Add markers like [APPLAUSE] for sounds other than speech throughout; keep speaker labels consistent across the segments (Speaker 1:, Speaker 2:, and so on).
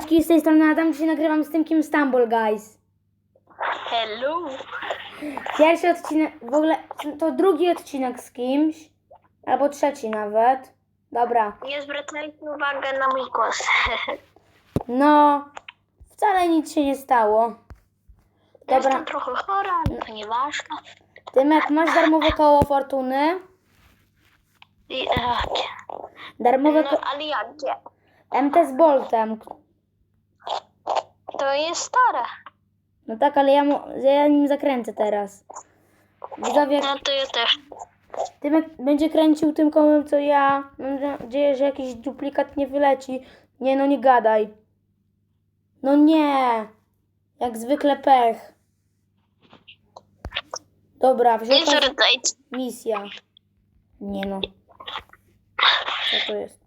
Speaker 1: Cześć, z tej strony Adam, dzisiaj nagrywam z Tymkiem Stumble Guys.
Speaker 2: Hello.
Speaker 1: Pierwszy odcinek, w ogóle to drugi odcinek z kimś, albo trzeci nawet. Dobra,
Speaker 2: Nie zwracajcie uwagi na mój głos. [LAUGHS]
Speaker 1: no, wcale nic się nie stało. Dobra,
Speaker 2: Jestem trochę chora, ale to nieważne.
Speaker 1: Tymek, masz darmowe koło fortuny?
Speaker 2: I, ach,
Speaker 1: Darmowe
Speaker 2: no,
Speaker 1: ko-
Speaker 2: ale jakie?
Speaker 1: MT z Boltem.
Speaker 2: To jest stare.
Speaker 1: No tak, ale ja, mu, ja nim zakręcę teraz. Widzowie,
Speaker 2: No to ja też.
Speaker 1: Tymek będzie kręcił tym kołem, co ja. Mam nadzieję, że jakiś duplikat nie wyleci. Nie, no nie gadaj. No nie. Jak zwykle pech. Dobra, wziąłem
Speaker 2: zwracajcie.
Speaker 1: misja. Nie no. Co to jest?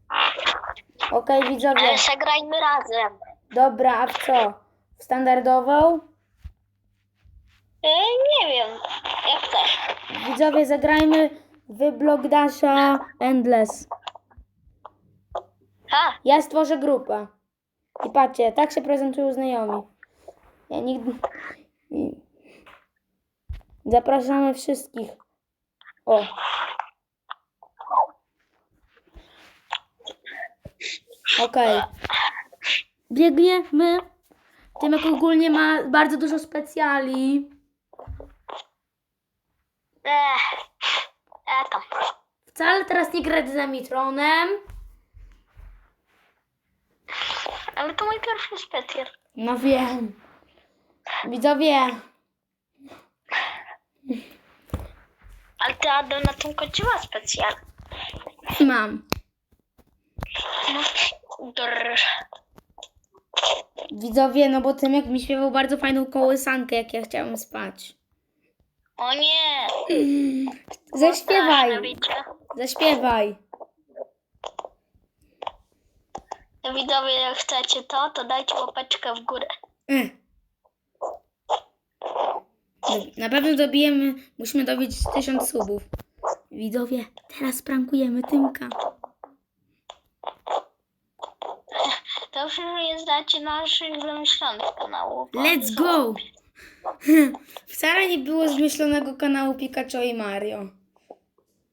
Speaker 1: Okej, widzowie.
Speaker 2: Ale zagrajmy razem.
Speaker 1: Dobra, a w co? W standardową?
Speaker 2: E, nie wiem. Jak chcesz.
Speaker 1: Widzowie, zagrajmy w Block Dasha Endless.
Speaker 2: Ha,
Speaker 1: Ja stworzę grupę. I patrzcie, tak się prezentują znajomi. Ja nigdy. i- Zapraszamy wszystkich. O. Okej. Biegniemy. Tymek ogólnie ma bardzo dużo specjali.
Speaker 2: Ech. E, tam.
Speaker 1: Wcale teraz nie grać z Emitronem.
Speaker 2: Ale to mój pierwszy specjal.
Speaker 1: No wiem. Widzowie,
Speaker 2: Ale ty Adam na tym końcu ma specjal.
Speaker 1: mam.
Speaker 2: No.
Speaker 1: Widzowie, no bo Tymek mi śpiewał bardzo fajną kołysankę, jak ja chciałam spać.
Speaker 2: O nie. [SNIFFS]
Speaker 1: Zaśpiewaj, zaśpiewaj.
Speaker 2: Widzowie, jak chcecie to, to dajcie łapeczkę w górę.
Speaker 1: Eh. Na pewno dobijemy, musimy dobić tysiąc subów. Widzowie, teraz prankujemy Tymka. [LAUGHS]
Speaker 2: To już znacie naszych wymyślonych kanałów.
Speaker 1: Let's go! [LAUGHS] Wcale nie było zmyślonego kanału Pikachu i Mario.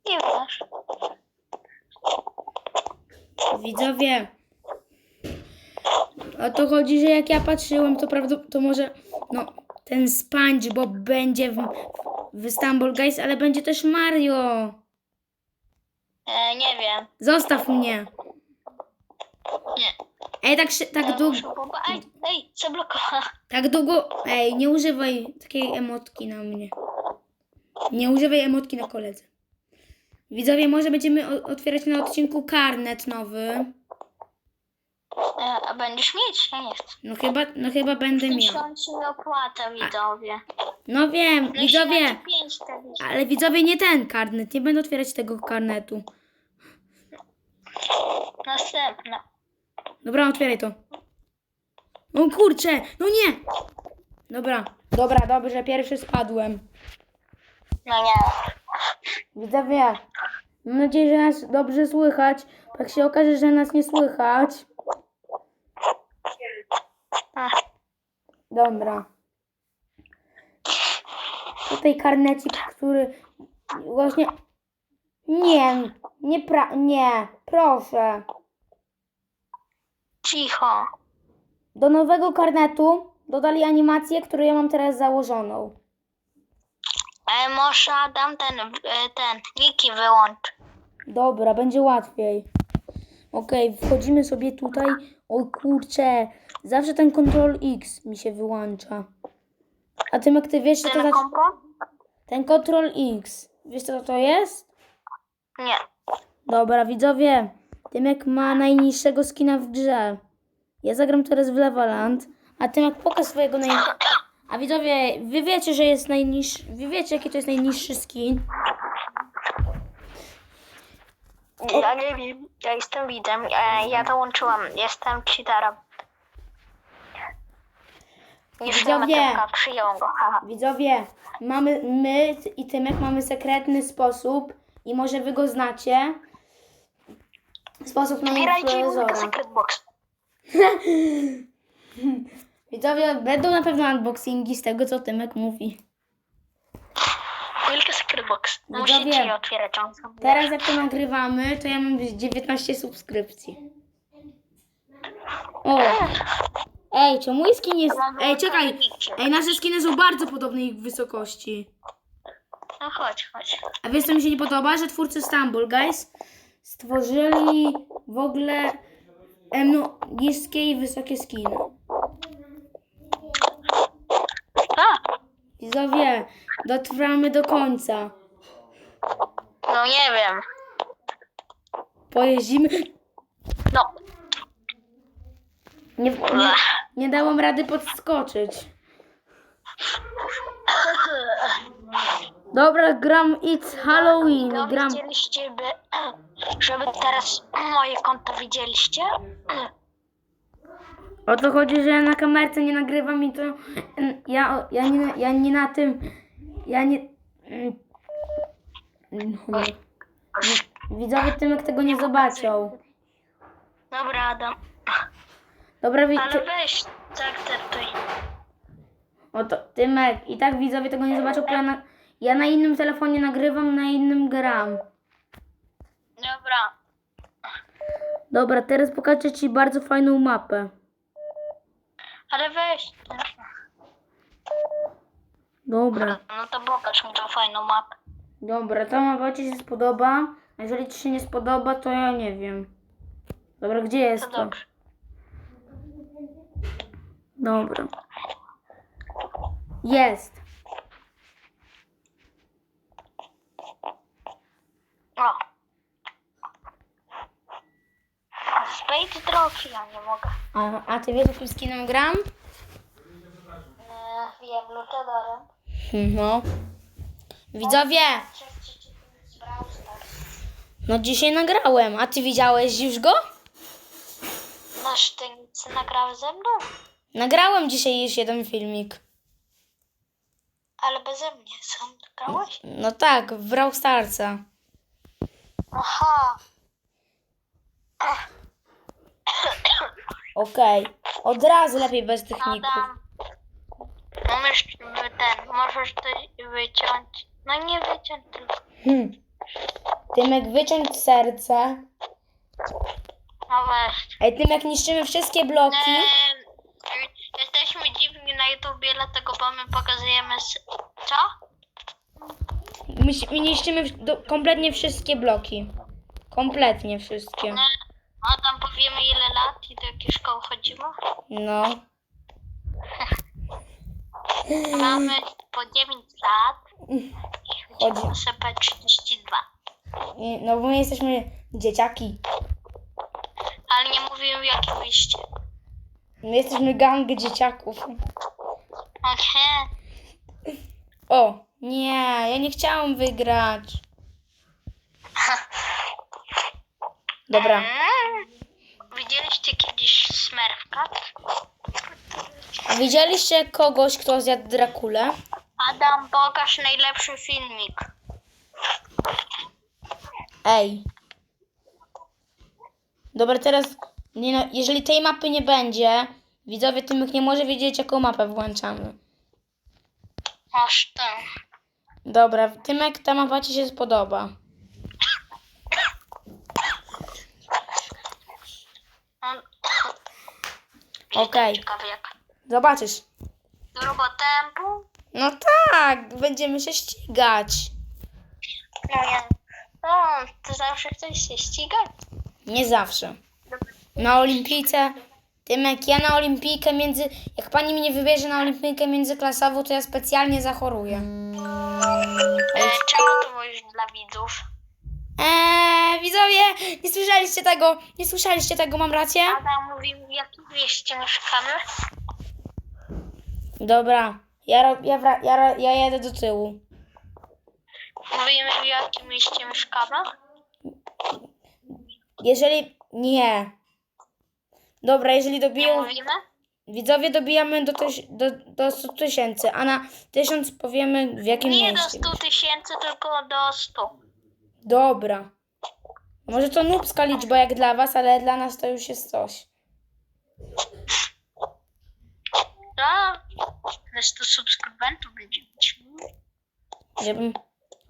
Speaker 2: Nie wiesz.
Speaker 1: Widzowie, o to chodzi, że jak ja patrzyłem, to prawdopodobnie, to może, no, ten SpongeBob będzie w, w Stumble Guys, ale będzie też Mario.
Speaker 2: E, nie wiem.
Speaker 1: Zostaw mnie.
Speaker 2: Nie.
Speaker 1: Ej, tak, szy- tak,
Speaker 2: Ja
Speaker 1: dłu-
Speaker 2: muszę poba- Ej, ej, zablokowała.
Speaker 1: tak długo, ej, nie używaj takiej emotki na mnie. Nie używaj emotki na koledze. Widzowie, może będziemy o- otwierać na odcinku karnet nowy.
Speaker 2: E, a będziesz mieć? Ja nie chcę.
Speaker 1: No chyba, no chyba będę miał.
Speaker 2: Tysiąc mi opłatę, widzowie.
Speaker 1: No wiem, widzowie.
Speaker 2: 75 wtedy.
Speaker 1: Ale widzowie nie ten karnet, nie będę otwierać tego karnetu.
Speaker 2: Następna.
Speaker 1: Dobra, otwieraj to. O kurczę, no nie! Dobra, dobra, dobrze, pierwszy spadłem.
Speaker 2: No nie.
Speaker 1: Widzowie, mam nadzieję, że nas dobrze słychać. Jak się okaże, że nas nie słychać. Dobra. Tutaj karnecik, który właśnie... Nie, nie pra... Nie, proszę.
Speaker 2: Cicho.
Speaker 1: Do nowego karnetu dodali animację, którą ja mam teraz założoną.
Speaker 2: E, może Adam ten, e, ten, Niki wyłącz.
Speaker 1: Dobra, będzie łatwiej. Okej, wchodzimy sobie tutaj. O kurczę, zawsze ten Ctrl X mi się wyłącza. A ty jak ty wiesz, co to
Speaker 2: Ten kompo?
Speaker 1: Ten Ctrl X. Wiesz co to jest?
Speaker 2: Nie.
Speaker 1: Dobra, widzowie. Tymek ma najniższego skina w grze. Ja zagram teraz w Levaland, a Tymek pokaż swojego naj... A widzowie, wy wiecie, że jest najniższy... Wy wiecie, jaki to jest najniższy skin?
Speaker 2: Ja nie wiem. Ja jestem widzem. E, ja dołączyłam. Jestem cheaterem. Już
Speaker 1: Widzowie.
Speaker 2: przyjął go. [LAUGHS]
Speaker 1: Widzowie, mamy my i Tymek mamy sekretny sposób i może wy go znacie. Sposób na
Speaker 2: Zbierajcie mu
Speaker 1: influencera.
Speaker 2: secret box. [LAUGHS]
Speaker 1: Widzowie, będą na pewno unboxingi z tego, co Tymek mówi.
Speaker 2: Wielki Secret Box.
Speaker 1: Widzowie.
Speaker 2: Musicie je otwierać. on sam
Speaker 1: Teraz jak to nagrywamy, to ja mam 19 subskrypcji. O! Ej, czy mój skin jest... Ej, czekaj! Ej, nasze skiny są bardzo podobne ich wysokości.
Speaker 2: No chodź, chodź.
Speaker 1: A wiesz, co mi się nie podoba? Że twórcy Stumble, guys, stworzyli w ogóle em, no, niskie i wysokie skiny.
Speaker 2: A,
Speaker 1: Widzowie, dotrwamy do końca.
Speaker 2: no nie wiem.
Speaker 1: Pojeździmy...
Speaker 2: No.
Speaker 1: Nie, nie, nie dałam rady podskoczyć. [LAUGHS] Dobra, gram It's Halloween.
Speaker 2: No
Speaker 1: Gram...
Speaker 2: widzieliście, by, [CLEARS THROAT] żeby teraz moje konto widzieliście? [CLEARS THROAT]
Speaker 1: O to chodzi, że ja na kamerce nie nagrywam i to... Ja, ja, nie, ja nie na tym... Ja nie... No. Widzowie Tymek tego nie zobaczą.
Speaker 2: Dobra, Adam.
Speaker 1: Dobra, wi-
Speaker 2: Ale weź, zaakceptuj.
Speaker 1: oto, Tymek. I tak widzowie tego nie zobaczą, bo ja na, ja na innym telefonie nagrywam, na innym gram.
Speaker 2: Dobra.
Speaker 1: Dobra, teraz pokażę Ci bardzo fajną mapę.
Speaker 2: Ale weź.
Speaker 1: Dobra.
Speaker 2: No to pokaż mi tą fajną mapę.
Speaker 1: Dobra, ta mapa Ci się spodoba. A jeżeli Ci się nie spodoba, to ja nie wiem. Dobra, gdzie jest
Speaker 2: To
Speaker 1: to?
Speaker 2: dobrze.
Speaker 1: Dobra. Jest.
Speaker 2: O. Spade Trophy, ja nie mogę.
Speaker 1: A, a Ty wiesz, jakim skinem gram?
Speaker 2: E, wiem, Luchadorem.
Speaker 1: No. Widzowie, no dzisiaj nagrałem. A Ty widziałeś już go?
Speaker 2: Na sztynce nagrały ze mną?
Speaker 1: Nagrałem dzisiaj już jeden filmik.
Speaker 2: Ale beze mnie. Sam nagrałeś?
Speaker 1: No tak, w Brawl Starsa.
Speaker 2: Aha.
Speaker 1: Okej. Od razu lepiej bez techników.
Speaker 2: Adam. Możesz ten, możesz to wyciąć. No nie wyciąć tylko.
Speaker 1: Hmm. Tymek, wyciąć serce.
Speaker 2: No weź.
Speaker 1: Ej, Tymek, niszczymy wszystkie bloki.
Speaker 2: Eee, jesteśmy dziwni na YouTubie, dlatego bo my pokazujemy... s- Co?
Speaker 1: My, my niszczymy do, kompletnie wszystkie bloki. Kompletnie wszystkie.
Speaker 2: A tam powiemy ile lat i do jakiej szkoły chodzimy.
Speaker 1: No. [LAUGHS]
Speaker 2: Mamy po 9 lat i chodzimy
Speaker 1: Chodzi.
Speaker 2: SCP-32.
Speaker 1: I- No bo my jesteśmy dzieciaki.
Speaker 2: Ale nie mówimy jakim mieście.
Speaker 1: My jesteśmy gang dzieciaków.
Speaker 2: Okej.
Speaker 1: O, nie, ja nie chciałam wygrać. Dobra.
Speaker 2: Widzieliście kiedyś Smurfka?
Speaker 1: A widzieliście kogoś, kto zjadł Drakulę?
Speaker 2: Adam, pokaż najlepszy filmik.
Speaker 1: Ej. Dobra, teraz nie no, jeżeli tej mapy nie będzie, widzowie Tymek nie może wiedzieć, jaką mapę włączamy.
Speaker 2: Masz ten.
Speaker 1: Dobra, Tymek, ta mapa Ci się spodoba. Okej.
Speaker 2: Ciekawy jak.
Speaker 1: Zobaczysz. No tak, będziemy się ścigać.
Speaker 2: No nie. O, to zawsze chcesz się ścigać?
Speaker 1: Nie zawsze. Na olimpijce, Tymek, ja na olimpijkę między... Jak pani mnie wybierze na olimpijkę międzyklasową, to ja specjalnie zachoruję.
Speaker 2: E, czemu to mówisz dla widzów?
Speaker 1: Eee, widzowie, nie słyszeliście tego? Nie słyszeliście tego, mam rację?
Speaker 2: Adam mówił w jakim mieście mieszkamy?
Speaker 1: Dobra, ja, ro- ja, wra- ja, ro- ja jedę do tyłu.
Speaker 2: Mówimy w jakim mieście mieszkamy?
Speaker 1: Jeżeli... Nie. Dobra, jeżeli
Speaker 2: Nie mówimy?
Speaker 1: Widzowie dobijamy do, tyś, do, do 100 tysięcy, a na 1000 powiemy w jakim
Speaker 2: Nie do
Speaker 1: mieście.
Speaker 2: 100 tysięcy, tylko do 100.
Speaker 1: Dobra. Może to nubska liczba jak dla was, ale dla nas to już jest coś.
Speaker 2: Ile 100 subskrybentów będzie mieć?
Speaker 1: Żebym...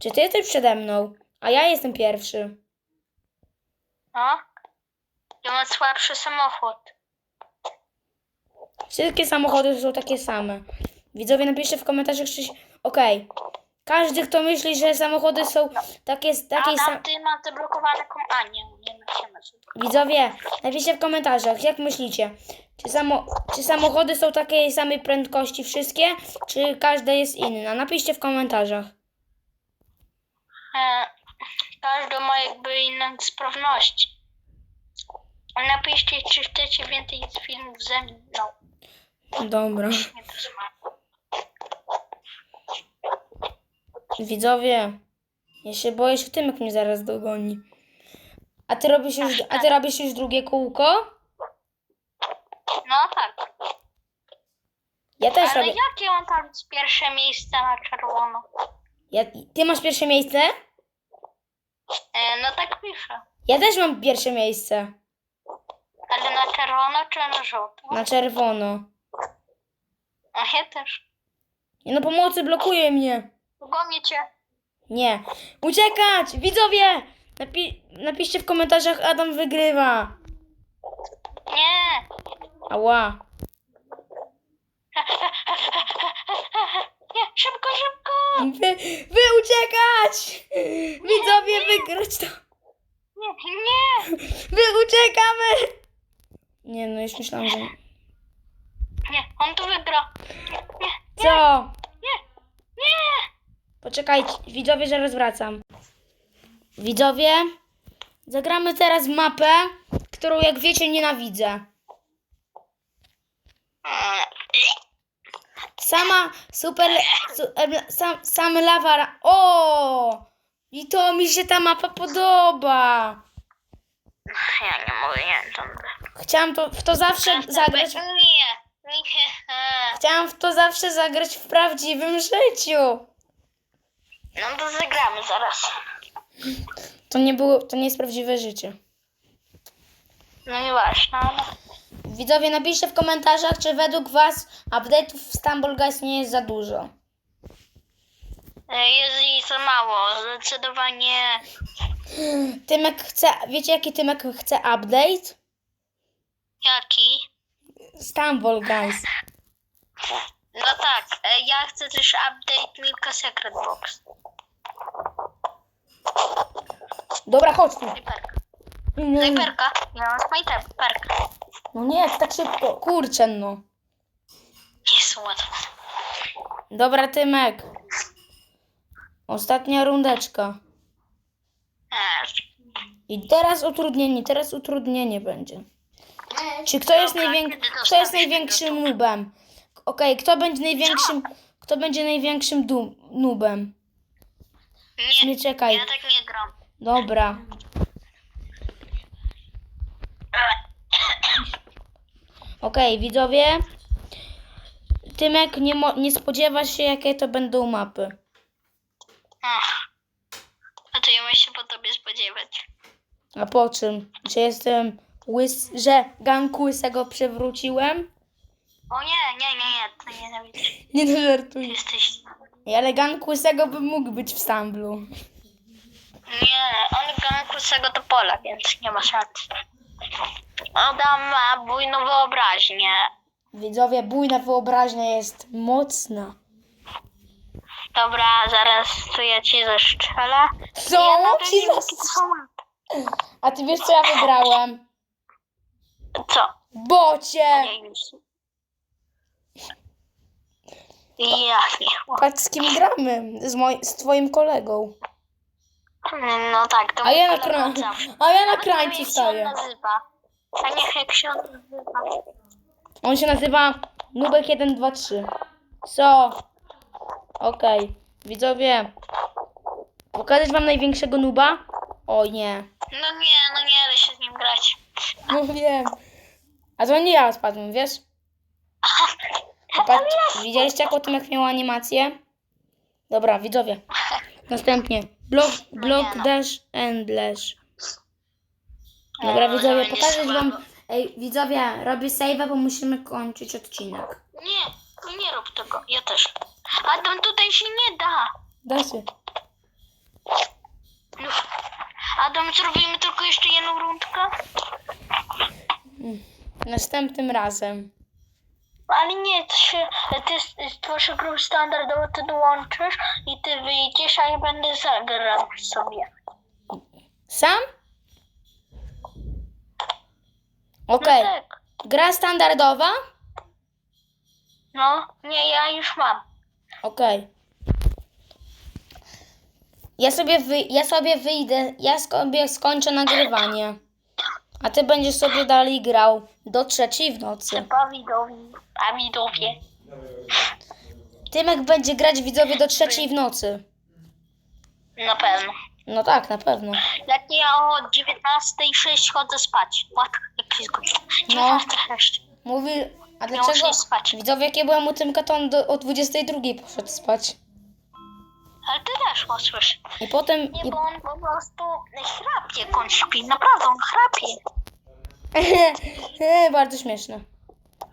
Speaker 1: Czy ty jesteś przede mną? A ja jestem pierwszy.
Speaker 2: No. Ja mam słabszy samochód.
Speaker 1: Wszystkie samochody są takie same. Widzowie, napiszcie w komentarzach, czy... Okej. Każdy, kto myśli, że samochody są takie,
Speaker 2: Adam,
Speaker 1: same...
Speaker 2: ty masz zablokowane kom... A nie, nie
Speaker 1: Widzowie, napiszcie w komentarzach, jak myślicie? Czy, samo, czy samochody są takiej samej prędkości wszystkie, czy każda jest inna? Napiszcie w komentarzach.
Speaker 2: E, każdy ma jakby inne sprawności. Napiszcie, czy chcecie więcej filmów ze mną.
Speaker 1: Dobra. Widzowie, ja się boję, że Tymek mnie zaraz dogoni. A ty robisz już, a ty robisz już drugie kółko?
Speaker 2: No tak.
Speaker 1: Ja też
Speaker 2: Ale
Speaker 1: robię.
Speaker 2: jakie on tam pierwsze miejsce na czerwono?
Speaker 1: Ja, ty masz pierwsze miejsce?
Speaker 2: E, no tak pisze.
Speaker 1: Ja też mam pierwsze miejsce.
Speaker 2: Ale na czerwono czy na żółto?
Speaker 1: Na czerwono.
Speaker 2: A ja też.
Speaker 1: Nie no pomocy, blokuje mnie.
Speaker 2: Gonię cię.
Speaker 1: Nie. Uciekać! Widzowie! Napi napiszcie w komentarzach, Adam wygrywa.
Speaker 2: Nie.
Speaker 1: Ała. [LAUGHS]
Speaker 2: Nie, szybko, szybko.
Speaker 1: Wy, wy uciekać! Widzowie, wygrać to.
Speaker 2: Nie, nie.
Speaker 1: Wy uciekamy! Nie no, już myślałam, że...
Speaker 2: Nie, on tu wygra. Nie,
Speaker 1: Co?
Speaker 2: nie, nie.
Speaker 1: Poczekajcie, widzowie, zaraz wracam. Widzowie, zagramy teraz w mapę, którą jak wiecie nienawidzę. Sama super, su, em, sam, sam lawa, ra- o! I to mi się ta mapa podoba.
Speaker 2: Ja nie mogę, nie.
Speaker 1: Chciałam to, w to zawsze zagrać,
Speaker 2: Nie, nie.
Speaker 1: Chciałam w to zawsze zagrać w prawdziwym życiu.
Speaker 2: No to zagramy zaraz.
Speaker 1: To nie było, to nie jest prawdziwe życie.
Speaker 2: No i właśnie.
Speaker 1: Widzowie, napiszcie w komentarzach, czy według Was update'ów w Stumble Guys nie jest za dużo.
Speaker 2: E, Jest jej za mało, zdecydowanie.
Speaker 1: Tymek chce, wiecie jaki Tymek chce update?
Speaker 2: Jaki?
Speaker 1: Stumble Guys.
Speaker 2: No tak, e, ja chcę też update Milka Secret Box.
Speaker 1: Dobra, chodź tu.
Speaker 2: Snajperka.
Speaker 1: Mm,
Speaker 2: Snajperka? Ja mam snajperkę.
Speaker 1: No nie, tak szybko. Kurczę no.
Speaker 2: Jest łatwo.
Speaker 1: Dobra, Tymek. Ostatnia rundeczka.
Speaker 2: E,
Speaker 1: I teraz utrudnienie, teraz utrudnienie będzie. Czy kto jest, najwięk... kto jest największym nubem? Okej, kto będzie największym... Kto będzie największym du... nubem?
Speaker 2: Nie,
Speaker 1: Nie czekaj.
Speaker 2: ja tak nie gram.
Speaker 1: Dobra. Okej, widzowie. Tymek, nie, mo- nie spodziewasz się, jakie to będą mapy.
Speaker 2: Ach. A to ja muszę się po tobie spodziewać.
Speaker 1: A po czym? Że jestem łys... że gang łysego przewróciłem?
Speaker 2: O nie, nie, nie, nie, to nienawidzę.
Speaker 1: Nie no, żartuję.
Speaker 2: Jesteś...
Speaker 1: Ej, Ale gang łysego by mógł być w Stamblu.
Speaker 2: Nie, on ganku z tego to pola, więc nie ma szans. Adam ma bujną wyobraźnię.
Speaker 1: Widzowie, bujna wyobraźnia jest mocna.
Speaker 2: Dobra, zaraz tu ja ci zastrzelę.
Speaker 1: Co?
Speaker 2: Ja na to
Speaker 1: Ci
Speaker 2: nie
Speaker 1: zas- A ty wiesz, co ja wybrałem?
Speaker 2: Co?
Speaker 1: Bocie!
Speaker 2: Nie już. Ja nie.
Speaker 1: Patrz, z kim gramy? Z, moj- z twoim kolegą.
Speaker 2: No tak, to
Speaker 1: A ja na,
Speaker 2: mój kolega od zawsze.
Speaker 1: a ja na
Speaker 2: Nawet nie wiem,
Speaker 1: krańcu
Speaker 2: jak się
Speaker 1: staję.
Speaker 2: on nazywa. A niech jak się on nazywa.
Speaker 1: On się nazywa Nubek 123. Co? Okej. Widzowie. Pokazać wam największego nuba? O nie.
Speaker 2: No nie, no nie da się z nim grać.
Speaker 1: No wiem. A to nie ja spadłem, wiesz? [LAUGHS] Patrz, widzieliście jak o tym jak miała animację? Dobra, widzowie. Następnie. Block, block
Speaker 2: nie no.
Speaker 1: dash and dash. Dobra,
Speaker 2: No,
Speaker 1: widzowie,
Speaker 2: będzie
Speaker 1: pokażę wam. Ej, widzowie, robię save'a, bo musimy kończyć odcinek.
Speaker 2: Nie, Nie rób tego, ja też. Adam, tutaj się nie da.
Speaker 1: Da się.
Speaker 2: No. Adam, zrobimy tylko jeszcze jedną rundkę?
Speaker 1: Następnym razem.
Speaker 2: Ale nie, to się, ty stworzysz grupę standardową, ty dołączysz i ty wyjdziesz, a ja będę zagrał sobie.
Speaker 1: Sam?
Speaker 2: No
Speaker 1: Okej.
Speaker 2: tak.
Speaker 1: Gra standardowa?
Speaker 2: No, nie, ja już mam.
Speaker 1: Okej. Ja sobie, wy, ja sobie wyjdę, ja sobie skończę nagrywanie. A ty będziesz sobie dalej grał do trzeciej w nocy.
Speaker 2: Pawidowi, Pawidowie.
Speaker 1: Tymek będzie grać widzowie do trzeciej w nocy.
Speaker 2: Na pewno.
Speaker 1: No tak, na pewno.
Speaker 2: Jak ja o 19.06 chodzę spać. Łatwo, jak jest godzina.
Speaker 1: No.
Speaker 2: 19.06.
Speaker 1: Mówi, a dlaczego?
Speaker 2: spać.
Speaker 1: Widzowie, jak ja byłem u Tymka, to on do, o 22 poszedł spać.
Speaker 2: Ale ty też posłysz.
Speaker 1: I potem...
Speaker 2: Nie,
Speaker 1: I...
Speaker 2: bo on po prostu chrapie, jak on śpi. Naprawdę, on chrapie. [LAUGHS]
Speaker 1: Bardzo śmieszne.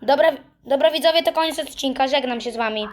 Speaker 1: Dobra, dobra widzowie, to koniec odcinka. Żegnam się z wami.